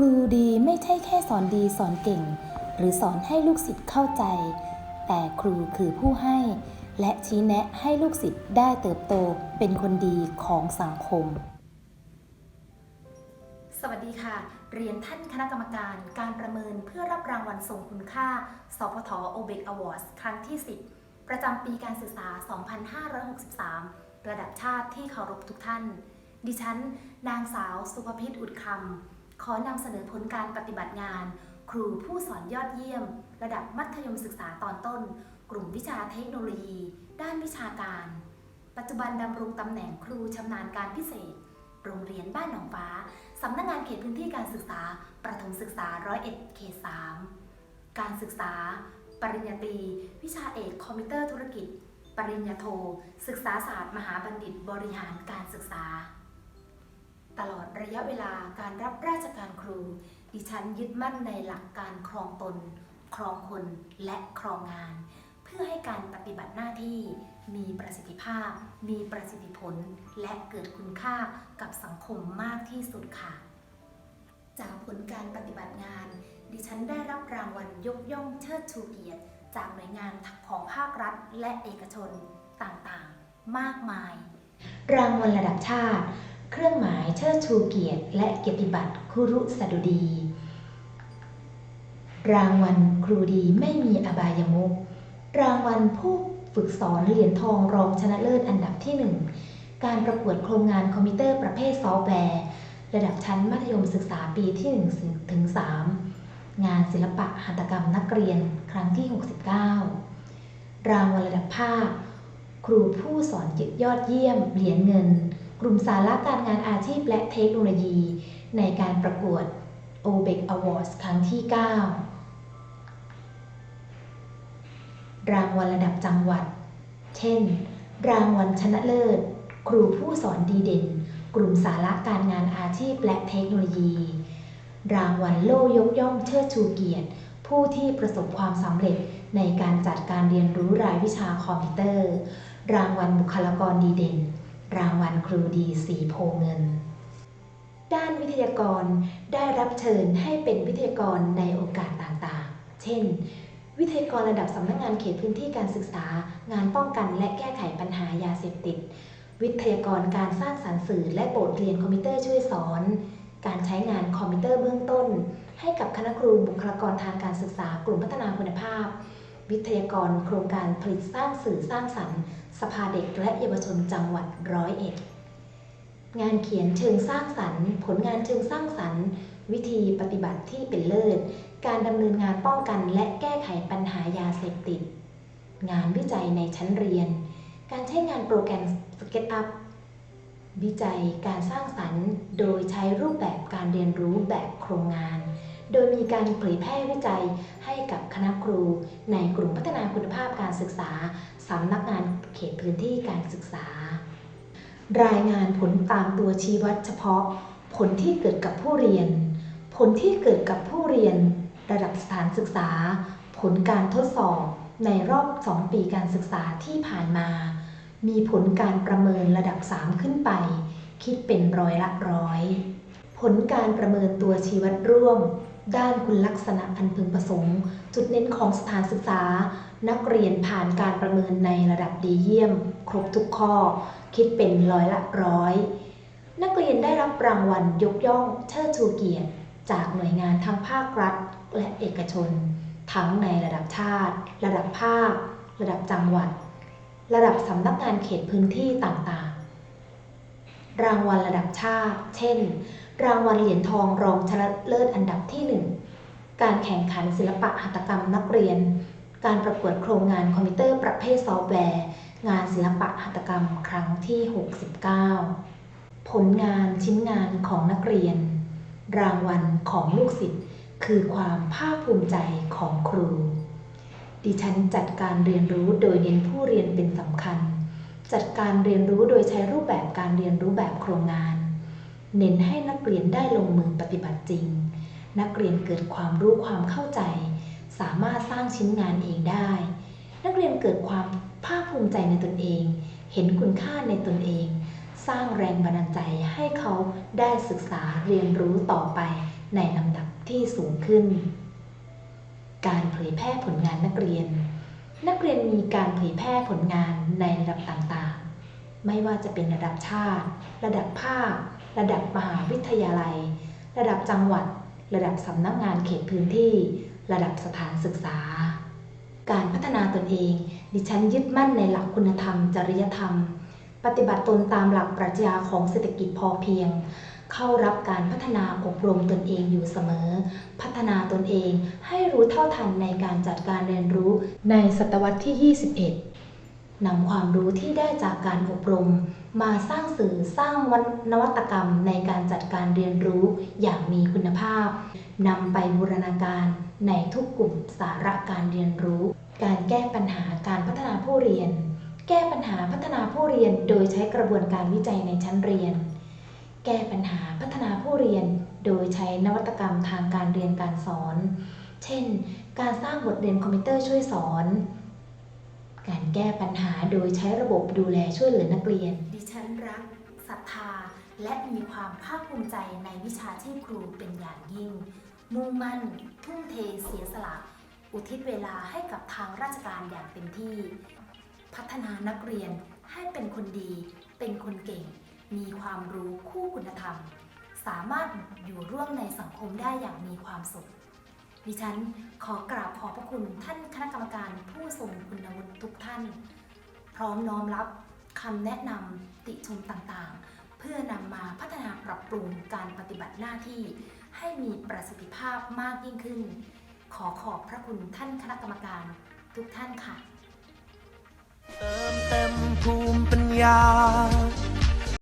รูดีไม่ใช่แค่สอนดีสอนเก่ง หรือสอนให้ลูกศิษย์เข้าใจ แต่ครูคือผู้ให้ และชี้แนะให้ลูกศิษย์ได้เติบโตเป็นคนดีของสังคม สวัสดีค่ะ เรียนท่านคณะกรรมการการประเมินเพื่อรับรางวัลทรงคุณค่า สพทโอเบกอวอร์ดครั้งที่ 10 ประจำปีการศึกษา 2563 ระดับชาติที่เคารพทุกท่าน ดิฉัน นางสาวสุภพิษอุดคำ ขอนำเสนอผลการปฏิบัติงาน ครูผู้สอนยอดเยี่ยม ระดับมัธยมศึกษาตอนต้น กลุ่มวิชาเทคโนโลยี ด้านวิชาการ ปัจจุบันดำรงตำแหน่งครูชำนาญการพิเศษ โรงเรียนบ้านหนองฟ้าสำนักงงานเขตพื้นที่การศึกษา ประถมศึกษาร้อยเอ็ดเขตสามการศึกษา ปริญญาตรี วิชาเอกคอมพิวเตอร์ธุรกิจ ปริญญาโท ศึกษาศาสตร์ มหาบัณฑิตบริหารการศึกษา ตลอดระยะเวลาการรับราชการครู ดิฉันยึดมั่นในหลักการครองตน ครองคนและครองงาน เพื่อให้การปฏิบัติหน้าที่ มีประสิทธิภาพ มีประสิทธิผล และเกิดคุณค่ากับสังคมมากที่สุดค่ะ จากผลการปฏิบัติงาน ดิฉันได้รับรางวัลยกย่องเชิดชูเกียรติ จากหน่วยงานของภาครัฐ และเอกชนต่างๆ มากมาย รางวัลระดับชาติ เครื่องหมายเชิดชูเกียรติและเกียรติบัตรครุสดุดี รางวัลครูดีไม่มีอบายมุกรางวัลผู้ฝึกสอนเหรียญทองรองชนะเลิศอันดับที่ 1 การประกวดโครงงานคอมพิวเตอร์ประเภทซอฟต์แวร์ ระดับชั้นมัธยมศึกษาปีที่1ถึง3งานศิลปะหัตถกรรมนักเรียนครั้งที่ 69 รางวัลระดับภาค ครูผู้สอนยอดเยี่ยม เหรียญเงิน กลุ่มสาระการงานอาชีพและเทคโนโลยี ในการประกวด o b e c Awards ครั้งที่ 9 รางวัลระดับจังหวัด เช่น รางวัลชนะเลิศ ครูผู้สอนดีเด่น กลุ่มสาระการงานอาชีพและเทคโนโลยี รางวัลโล่ยกย่องเชิดชูเกียรติ ผู้ที่ประสบความสำเร็จในการจัดการเรียนรู้รายวิชาคอมพิวเตอร์ รางวัลบุคลากรดีเด่น รางวัลครูดีสีโพเงิน ด้านวิทยากรได้รับเชิญให้เป็นวิทยากรในโอกาสต่างๆ เช่น วิทยากรระดับสำนักงานเขตพื้นที่การศึกษา งานป้องกันและแก้ไขปัญหายาเสพติด วิทยากรการสร้างสรรค์สื่อและบทเรียนคอมพิวเตอร์ช่วยสอน การใช้งานคอมพิวเตอร์เบื้องต้น ให้กับคณะครูบุคลากรทางการศึกษากลุ่มพัฒนาคุณภาพ วิทยากรโครงการผลิตสร้างสื่อสร้างสรรค์ สภาเด็กและเยาวชนจังหวัดร้อยเอ็ดงานเขียนเชิงสร้างสรรค์ ผลงานเชิงสร้างสรรค์ วิธีปฏิบัติที่เป็นเลิศ การดำเนินงานป้องกันและแก้ไขปัญหายาเสพติด งานวิจัยในชั้นเรียน การใช้งานโปรแกรม SketchUp วิจัยการสร้างสรรค์ โดยใช้รูปแบบการเรียนรู้แบบโครงงาน โดยมีการเผยแพร่วิจัยให้กับคณะครู ในกลุ่มพัฒนาคุณภาพการศึกษาสำนักงานเขตพื้นที่การศึกษา รายงานผลตามตัวชี้วัดเฉพาะ ผลที่เกิดกับผู้เรียน ผลที่เกิดกับผู้เรียน ระดับสถานศึกษา ผลการทดสอบในรอบ 2 ปีการศึกษาที่ผ่านมา มีผลการประเมินระดับ 3 ขึ้นไป คิดเป็นร้อยละร้อย ผลการประเมินตัวชี้วัดร่วม ด้านคุณลักษณะอันพึงประสงค์ จุดเน้นของสถานศึกษา นักเรียนผ่านการประเมินในระดับดีเยี่ยม ครบทุกข้อ คิดเป็นร้อยละร้อย นักเรียนได้รับรางวัลยกย่องเชิดชูเกียรติ จากหน่วยงานทั้งภาครัฐ และเอกชน ทั้งในระดับชาติ ระดับภาค ระดับจังหวัด ระดับสำนักงานเขตพื้นที่ต่างๆ รางวัลระดับชาติ เช่น รางวัลเหรียญทองรองชนะเลิศอันดับที่ 1 การแข่งขันศิลปะหัตถกรรมนักเรียน การประกวดโครงงานคอมพิวเตอร์ประเภทซอฟต์แวร์ งานศิลปะหัตถกรรมครั้งที่ 69 ผลงานชิ้นงานของนักเรียน รางวัลของลูกศิษย์คือความภาคภูมิใจของครู ดิฉันจัดการเรียนรู้โดยเน้นผู้เรียนเป็นสำคัญ จัดการเรียนรู้โดยใช้รูปแบบการเรียนรู้แบบโครงงาน เน้นให้นักเรียนได้ลงมือปฏิบัติจริง นักเรียนเกิดความรู้ความเข้าใจ สามารถสร้างชิ้นงานเองได้ นักเรียนเกิดความภาคภูมิใจในตนเอง เห็นคุณค่าในตนเอง สร้างแรงบันดาลใจให้เขาได้ศึกษาเรียนรู้ต่อไปในลำดับที่สูงขึ้น การเผยแพร่ผลงานนักเรียน นักเรียนมีการเผยแพร่ผลงานในระดับต่าง ไม่ว่าจะเป็นระดับชาติ ระดับภาค ระดับมหาวิทยาลัย ระดับจังหวัด ระดับสำนักงานเขตพื้นที่ ระดับสถานศึกษา การพัฒนาตนเอง ดิฉันยึดมั่นในหลักคุณธรรม จริยธรรม ปฏิบัติตนตามหลักปรัชญาของเศรษฐกิจพอเพียง เข้ารับการพัฒนาอบรมตนเองอยู่เสมอ พัฒนาตนเองให้รู้เท่าทันในการจัดการเรียนรู้ในศตวรรษที่ 21 นำความรู้ที่ได้จากการอบรม มาสร้างสื่อสร้างนวัตกรรมในการจัดการเรียนรู้อย่างมีคุณภาพนำไปบูรณาการในทุกกลุ่มสาระการเรียนรู้ การแก้ปัญหาการพัฒนาผู้เรียน แก้ปัญหาพัฒนาผู้เรียนโดยใช้กระบวนการวิจัยในชั้นเรียน แก้ปัญหาพัฒนาผู้เรียนโดยใช้นวัตกรรมทางการเรียนการสอน เช่น การสร้างบทเรียนคอมพิวเตอร์ช่วยสอน การแก้ปัญหาโดยใช้ระบบดูแลช่วยเหลือนักเรียน ดิฉันรักศรัทธา และมีความภาคภูมิใจในวิชาชีพครูเป็นอย่างยิ่ง มุ่งมั่น ทุ่มเทเสียสละ อุทิศเวลาให้กับทางราชการอย่างเต็มที่ พัฒนานักเรียนให้เป็นคนดี เป็นคนเก่ง มีความรู้คู่คุณธรรม สามารถอยู่ร่วมในสังคมได้อย่างมีความสุข ดิฉันขอกราบขอบพระคุณท่านคณะกรรมการผู้ทรงคุณวุฒิทุกท่าน พร้อมน้อมรับคำแนะนำติชมต่างๆ เพื่อนำมาพัฒนาปรับปรุงการปฏิบัติหน้าที่ ให้มีประสิทธิภาพมากยิ่งขึ้น ขอขอบพระคุณท่านคณะกรรมการทุกท่านค่ะ เติมเต็มภูมิปัญญา